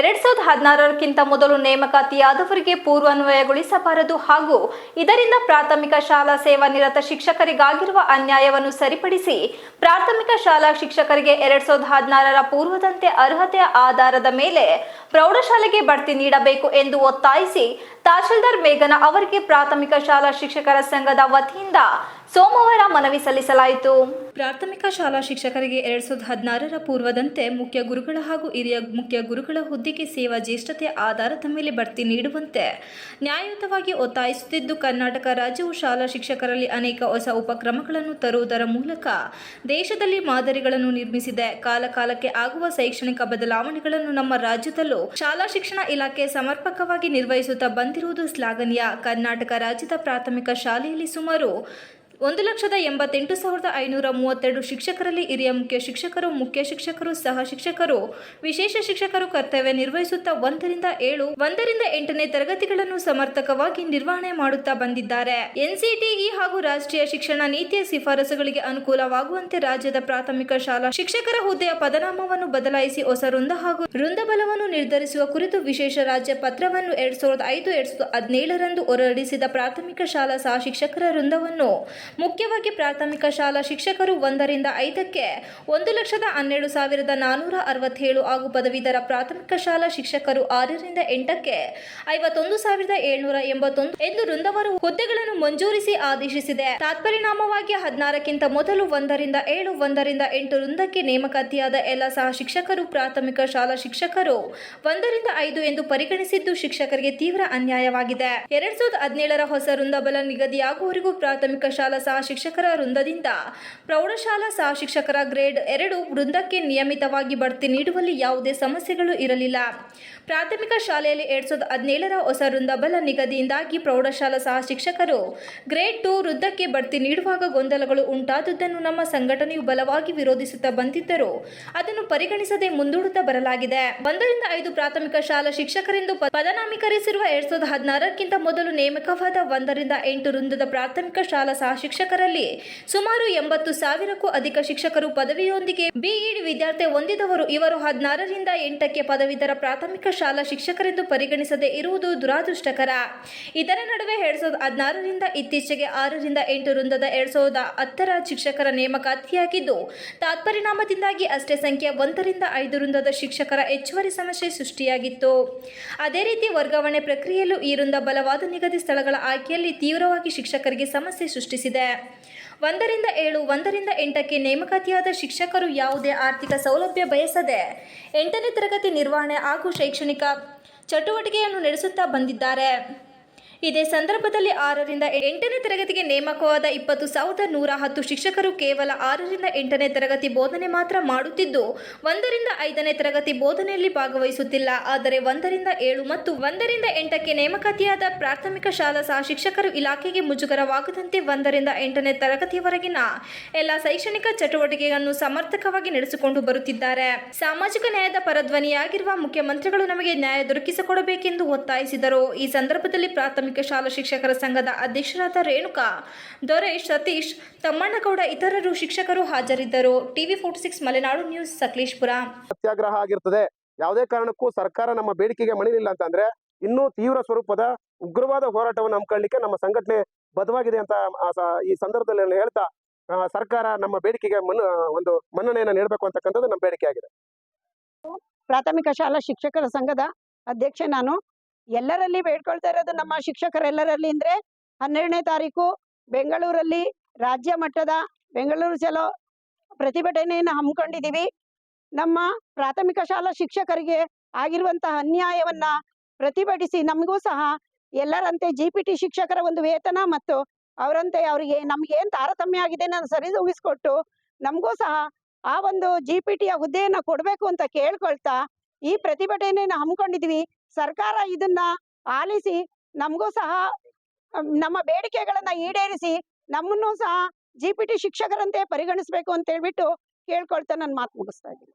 ಎರಡ್ ಸಾವಿರದ ಹದಿನಾರಕ್ಕಿಂತ ಮೊದಲು ನೇಮಕಾತಿಯಾದವರಿಗೆ ಪೂರ್ವಾನ್ವಯಗೊಳಿಸಬಾರದು ಹಾಗೂ ಇದರಿಂದ ಪ್ರಾಥಮಿಕ ಶಾಲಾ ಸೇವಾ ನಿರತ ಶಿಕ್ಷಕರಿಗಾಗಿರುವ ಅನ್ಯಾಯವನ್ನು ಸರಿಪಡಿಸಿ ಪ್ರಾಥಮಿಕ ಶಾಲಾ ಶಿಕ್ಷಕರಿಗೆ ಎರಡ್ ಸಾವಿರದ ಹದಿನಾರರ ಪೂರ್ವದಂತೆ ಅರ್ಹತೆಯ ಆಧಾರದ ಮೇಲೆ ಪ್ರೌಢಶಾಲೆಗೆ ಬಡ್ತಿ ನೀಡಬೇಕು ಎಂದು ಒತ್ತಾಯಿಸಿ ತಹಶೀಲ್ದಾರ್ ಮೇಘನ ಅವರಿಗೆ ಪ್ರಾಥಮಿಕ ಶಾಲಾ ಶಿಕ್ಷಕರ ಸಂಘದ ವತಿಯಿಂದ ಸೋಮವಾರ ಮನವಿ ಸಲ್ಲಿಸಲಾಯಿತು. ಪ್ರಾಥಮಿಕ ಶಾಲಾ ಶಿಕ್ಷಕರಿಗೆ ಎರಡ್ ಸಾವಿರದ ಹದಿನಾರರ ಪೂರ್ವದಂತೆ ಮುಖ್ಯ ಗುರುಗಳ ಹಾಗೂ ಹಿರಿಯ ಮುಖ್ಯ ಗುರುಗಳ ಹುದ್ದೆಗೆ ಸೇವಾ ಜ್ಯೇಷ್ಠತೆಯ ಆಧಾರದ ಮೇಲೆ ಬಡ್ತಿ ನೀಡುವಂತೆ ನ್ಯಾಯಯುತವಾಗಿ ಒತ್ತಾಯಿಸುತ್ತಿದ್ದು, ಕರ್ನಾಟಕ ರಾಜ್ಯವು ಶಾಲಾ ಶಿಕ್ಷಕರಲ್ಲಿ ಅನೇಕ ಹೊಸ ಉಪಕ್ರಮಗಳನ್ನು ತರುವುದರ ಮೂಲಕ ದೇಶದಲ್ಲಿ ಮಾದರಿಗಳನ್ನು ನಿರ್ಮಿಸಿದೆ. ಕಾಲಕಾಲಕ್ಕೆ ಆಗುವ ಶೈಕ್ಷಣಿಕ ಬದಲಾವಣೆಗಳನ್ನು ನಮ್ಮ ರಾಜ್ಯದಲ್ಲೂ ಶಾಲಾ ಶಿಕ್ಷಣ ಇಲಾಖೆ ಸಮರ್ಪಕವಾಗಿ ನಿರ್ವಹಿಸುತ್ತಾ ಬಂದಿರುವುದು ಶ್ಲಾಘನೀಯ. ಕರ್ನಾಟಕ ರಾಜ್ಯದ ಪ್ರಾಥಮಿಕ ಶಾಲೆಯಲ್ಲಿ ಸುಮಾರು ಒಂದು ಲಕ್ಷದ ಎಂಬತ್ತೆಂಟು ಸಾವಿರದ ಐನೂರ ಮೂವತ್ತೆರಡು ಶಿಕ್ಷಕರಲ್ಲಿ ಹಿರಿಯ ಮುಖ್ಯ ಶಿಕ್ಷಕರು ಮುಖ್ಯ ಶಿಕ್ಷಕರು, ಸಹ ಶಿಕ್ಷಕರು. ವಿಶೇಷ ಶಿಕ್ಷಕರು ಕರ್ತವ್ಯ ನಿರ್ವಹಿಸುತ್ತಾ ಒಂದರಿಂದ ಏಳು, ಒಂದರಿಂದ ಎಂಟನೇ ತರಗತಿಗಳನ್ನು ಸಮರ್ಥಕವಾಗಿ ನಿರ್ವಹಣೆ ಮಾಡುತ್ತಾ ಬಂದಿದ್ದಾರೆ. ಎನ್ಸಿಟಿಇ ಹಾಗೂ ರಾಷ್ಟ್ರೀಯ ಶಿಕ್ಷಣ ನೀತಿಯ ಶಿಫಾರಸುಗಳಿಗೆ ಅನುಕೂಲವಾಗುವಂತೆ ರಾಜ್ಯದ ಪ್ರಾಥಮಿಕ ಶಾಲಾ ಶಿಕ್ಷಕರ ಹುದ್ದೆಯ ಪದನಾಮವನ್ನು ಬದಲಾಯಿಸಿ ಹೊಸ ವೃಂದ ಹಾಗೂ ವೃಂದಬಲವನ್ನು ನಿರ್ಧರಿಸುವ ಕುರಿತು ವಿಶೇಷ ರಾಜ್ಯ ಪತ್ರವನ್ನು ಎರಡ್ ಸಾವಿರದ ಐದು ಎರಡ್ ಸಾವಿರದ ಹದಿನೇಳರಂದು ಹೊರಡಿಸಿದ ಪ್ರಾಥಮಿಕ ಶಾಲಾ ಸಹ ಶಿಕ್ಷಕರ ವೃಂದವನ್ನು ಮುಖ್ಯವಾಗಿ ಪ್ರಾಥಮಿಕ ಶಾಲಾ ಶಿಕ್ಷಕರು ಒಂದರಿಂದ ಐದಕ್ಕೆ ಒಂದು ಲಕ್ಷದ ಹನ್ನೆರಡು ಸಾವಿರದ ನಾನ್ನೂರ ಅರವತ್ತೇಳು ಹಾಗೂ ಪದವೀಧರ ಪ್ರಾಥಮಿಕ ಶಾಲಾ ಶಿಕ್ಷಕರು ಆರರಿಂದ ಎಂಟಕ್ಕೆ ಐವತ್ತೊಂದು ಸಾವಿರದ ಏಳ್ನೂರ ಎಂಬತ್ತೊಂದು ಎಂದು ವೃಂದವರು ಹುದ್ದೆಗಳನ್ನು ಮಂಜೂರಿಸಿ ಆದೇಶಿಸಿದೆ. ತಾತ್ಪರಿಣಾಮವಾಗಿ ಹದಿನಾರಕ್ಕಿಂತ ಮೊದಲು ಒಂದರಿಂದ ಏಳು, ಒಂದರಿಂದ ಎಂಟು ವೃಂದಕ್ಕೆ ನೇಮಕಾತಿಯಾದ ಎಲ್ಲ ಸಹ ಶಿಕ್ಷಕರು ಪ್ರಾಥಮಿಕ ಶಾಲಾ ಶಿಕ್ಷಕರು ಒಂದರಿಂದ ಐದು ಎಂದು ಪರಿಗಣಿಸಿದ್ದು ಶಿಕ್ಷಕರಿಗೆ ತೀವ್ರ ಅನ್ಯಾಯವಾಗಿದೆ. ಎರಡ್ ಸಾವಿರದ ಹದಿನೇಳರ ಹೊಸ ವೃಂದಬಲ ನಿಗದಿಯಾಗುವವರೆಗೂ ಪ್ರಾಥಮಿಕ ಶಾಲಾ ಸಹ ಶಿಕ್ಷಕರ ವೃಂದದಿಂದ. ಪ್ರೌಢಶಾಲಾ ಸಹ ಶಿಕ್ಷಕರ ಗ್ರೇಡ್ ಎರಡು ವೃಂದಕ್ಕೆ ನಿಯಮಿತವಾಗಿ ಬಡ್ತಿ ನೀಡುವಲ್ಲಿ ಯಾವುದೇ ಸಮಸ್ಯೆಗಳು ಇರಲಿಲ್ಲ. ಪ್ರಾಥಮಿಕ ಶಾಲೆಯಲ್ಲಿ ಎರಡ್ ಸಾವಿರದ ಹದಿನೇಳರ ಹೊಸ ವೃಂದಬಲ ನಿಗದಿಯಿಂದಾಗಿ ಪ್ರೌಢಶಾಲಾ ಸಹ ಶಿಕ್ಷಕರು ಗ್ರೇಡ್ ಟು ವೃಂದಕ್ಕೆ ಬಡ್ತಿ ನೀಡುವಾಗ ಗೊಂದಲಗಳು ಉಂಟಾದುದನ್ನು ನಮ್ಮ ಸಂಘಟನೆಯು ಬಲವಾಗಿ ವಿರೋಧಿಸುತ್ತಾ ಬಂದಿದ್ದರೂ ಅದನ್ನು ಪರಿಗಣಿಸದೆ ಮುಂದೂಡುತ್ತಾ ಬರಲಾಗಿದೆ. ಒಂದರಿಂದ ಐದು ಪ್ರಾಥಮಿಕ ಶಾಲಾ ಶಿಕ್ಷಕರೆಂದು ಪದನಾಮೀಕರಿಸಿರುವ ಎರಡ್ ಸಾವಿರದ ಹದಿನಾರಕ್ಕಿಂತ ಮೊದಲು ನೇಮಕವಾದ ಒಂದರಿಂದ ಎಂಟು ವೃಂದದ ಪ್ರಾಥಮಿಕ ಶಾಲಾ ಸಹ ಶಿಕ್ಷಕರಲ್ಲಿ. ಸುಮಾರು ಎಂಬತ್ತು ಸಾವಿರಕ್ಕೂ ಅಧಿಕ ಶಿಕ್ಷಕರು ಪದವಿಯೊಂದಿಗೆ ಬಿಇಡಿ ವಿದ್ಯಾರ್ಥಿ ಹೊಂದಿದವರು. ಇವರು ಹದಿನಾರರಿಂದ ಎಂಟಕ್ಕೆ ಪದವೀಧರ ಪ್ರಾಥಮಿಕ ಶಾಲಾ ಶಿಕ್ಷಕರೆಂದು ಪರಿಗಣಿಸದೆ ಇರುವುದು ದುರಾದೃಷ್ಟಕರ. ಇದರ ನಡುವೆ ಎರಡ್ ಸಾವಿರದ ಹದಿನಾರರಿಂದ ಇತ್ತೀಚೆಗೆ ಆರರಿಂದ ಎಂಟು ವೃಂದದ ಎರಡ್ ಸಾವಿರದ ಹತ್ತರ ಶಿಕ್ಷಕರ ನೇಮಕಾತಿಯಾಗಿದ್ದು, ತತ್ಪರಿಣಾಮದಿಂದಾಗಿ ಅಷ್ಟೇ ಸಂಖ್ಯೆ ಒಂದರಿಂದ ಐದು ವೃಂದದ ಶಿಕ್ಷಕರ ಹೆಚ್ಚುವರಿ ಸಮಸ್ಯೆ ಸೃಷ್ಟಿಯಾಗಿತ್ತು. ಅದೇ ರೀತಿ ವರ್ಗಾವಣೆ ಪ್ರಕ್ರಿಯೆಯಲ್ಲೂ ಈ ವೃಂದ ಬಲವಾದ ನಿಗದಿ ಸ್ಥಳಗಳ ಆಯ್ಕೆಯಲ್ಲಿ ತೀವ್ರವಾಗಿ ಶಿಕ್ಷಕರಿಗೆ ಸಮಸ್ಯೆ ಸೃಷ್ಟಿಸಿದೆ. ಒಂದರಿಂದ ಏಳು, ಒಂದರಿಂದ ಎಂಟಕ್ಕೆ ನೇಮಕಾತಿಯಾದ ಶಿಕ್ಷಕರು ಯಾವುದೇ ಆರ್ಥಿಕ ಸೌಲಭ್ಯ ಬಯಸದೆ ಎಂಟನೇ ತರಗತಿ ನಿರ್ವಹಣೆ ಹಾಗೂ ಶೈಕ್ಷಣಿಕ ಚಟುವಟಿಕೆಯನ್ನು ನಡೆಸುತ್ತಾ ಬಂದಿದ್ದಾರೆ. ಇದೇ ಸಂದರ್ಭದಲ್ಲಿ ಆರರಿಂದ ಎಂಟನೇ ತರಗತಿಗೆ ನೇಮಕವಾದ ಇಪ್ಪತ್ತು ಸಾವಿರದ ನೂರ ಹತ್ತು ಶಿಕ್ಷಕರು ಕೇವಲ ಆರರಿಂದ ಎಂಟನೇ ತರಗತಿ ಬೋಧನೆ ಮಾತ್ರ ಮಾಡುತ್ತಿದ್ದು, ಒಂದರಿಂದ ಐದನೇ ತರಗತಿ ಬೋಧನೆಯಲ್ಲಿ ಭಾಗವಹಿಸುತ್ತಿಲ್ಲ. ಆದರೆ ಒಂದರಿಂದ ಏಳು ಮತ್ತು ಒಂದರಿಂದ ಎಂಟಕ್ಕೆ ನೇಮಕಾತಿಯಾದ ಪ್ರಾಥಮಿಕ ಶಾಲಾ ಸಹ ಶಿಕ್ಷಕರು ಇಲಾಖೆಗೆ ಮುಜುಗರವಾಗದಂತೆ ಒಂದರಿಂದ ಎಂಟನೇ ತರಗತಿಯವರೆಗಿನ ಎಲ್ಲ ಶೈಕ್ಷಣಿಕ ಚಟುವಟಿಕೆಯನ್ನು ಸಮರ್ಥಕವಾಗಿ ನಡೆಸಿಕೊಂಡು ಬರುತ್ತಿದ್ದಾರೆ. ಸಾಮಾಜಿಕ ನ್ಯಾಯದ ಪರಧ್ವನಿಯಾಗಿರುವ ಮುಖ್ಯಮಂತ್ರಿಗಳು ನಮಗೆ ನ್ಯಾಯ ದೊರಕಿಸಿಕೊಡಬೇಕೆಂದು ಒತ್ತಾಯಿಸಿದರು. ಈ ಸಂದರ್ಭದಲ್ಲಿ ಪ್ರಾಥಮಿಕ ಶಾಲಾ ಶಿಕ್ಷಕರ ಸಂಘದ ಅಧ್ಯಕ್ಷರಾದ ರೇಣುಕಾ ದೊರೇಶ್ ಸತೀಶ್ ತಮ್ಮಣ್ಣಗೌಡ ಇತರರು ಶಿಕ್ಷಕರು ಹಾಜರಿದ್ದರು. TV forty six Malenadu news Sakleshpur. Satyagraha ಆಗಿರ್ತದೆ. ಯಾವುದೇ ಕಾರಣಕ್ಕೂ ಸರ್ಕಾರ ನಮ್ಮ ಬೇಡಿಕೆಗೆ ಮಣಿಲಿಲ್ಲ ಅಂತಂದ್ರೆ ಇನ್ನೂ ತೀವ್ರ ಸ್ವರೂಪದ ಉಗ್ರವಾದ ಹೋರಾಟವನ್ನು ಹಮ್ಮಿಕೊಳ್ಳಲಿಕ್ಕೆ ನಮ್ಮ ಸಂಘಟನೆ ಬದ್ಧವಾಗಿದೆ ಅಂತ ಈ ಸಂದರ್ಭದಲ್ಲಿ ಹೇಳ್ತಾ ಆ, ಸರ್ಕಾರ ನಮ್ಮ ಬೇಡಿಕೆಗೆ ಮನ್ನ ಒಂದು ಮನ್ನಣೆಯನ್ನು ನೀಡಬೇಕು ಅಂತಕ್ಕಂಥದ್ದು ನಮ್ಮ ಬೇಡಿಕೆ ಆಗಿದೆ ಪ್ರಾಥಮಿಕ ಶಾಲಾ ಶಿಕ್ಷಕರ ಸಂಘದ ಅಧ್ಯಕ್ಷೆ ನಾನು. ಎಲ್ಲರಲ್ಲಿ ಬೇಡ್ಕೊಳ್ತಾ ಇರೋದು ನಮ್ಮ ಶಿಕ್ಷಕರೆಲ್ಲರಲ್ಲಿ ಅಂದ್ರೆ ಹನ್ನೆರಡನೇ ತಾರೀಕು ಬೆಂಗಳೂರಲ್ಲಿ ರಾಜ್ಯ ಮಟ್ಟದ ಬೆಂಗಳೂರು ಚಲೋ ಪ್ರತಿಭಟನೆಯನ್ನು ಹಮ್ಮಿಕೊಂಡಿದ್ದೀವಿ. ನಮ್ಮ ಪ್ರಾಥಮಿಕ ಶಾಲಾ ಶಿಕ್ಷಕರಿಗೆ ಆಗಿರುವಂತಹ ಅನ್ಯಾಯವನ್ನ ಪ್ರತಿಭಟಿಸಿ ನಮಗೂ ಸಹ ಎಲ್ಲರಂತೆ ಜಿ ಪಿ ಶಿಕ್ಷಕರ ಒಂದು ವೇತನ ಮತ್ತು ಅವರಂತೆ ಅವರಿಗೆ ನಮ್ಗೆ ಏನ್ ತಾರತಮ್ಯ ಆಗಿದೆ ನಾನು ಸರಿದೂಗಿಸ್ಕೊಟ್ಟು ನಮಗೂ ಸಹ ಆ ಒಂದು ಜಿ ಪಿ ಟಿಯ ಹುದ್ದೆಯನ್ನ ಕೊಡ್ಬೇಕು ಅಂತ ಕೇಳ್ಕೊಳ್ತಾ ಈ ಪ್ರತಿಭಟನೆಯನ್ನು ಹಮ್ಮಿಕೊಂಡಿದ್ವಿ ಸರ್ಕಾರ ಇದನ್ನ ಆಲಿಸಿ, ನಮಗೂ ಸಹ ನಮ್ಮ ಬೇಡಿಕೆಗಳನ್ನ ಈಡೇರಿಸಿ, ನಮ್ಮನ್ನು ಸಹ ಜಿ ಪಿ ಟಿ ಶಿಕ್ಷಕರಂತೆ ಪರಿಗಣಿಸ್ಬೇಕು ಅಂತ ಹೇಳ್ಬಿಟ್ಟು ಕೇಳ್ಕೊಳ್ತಾ ನನ್ನ ಮಾತು ಮುಗಿಸ್ತಾ ಇದ್ದೀನಿ.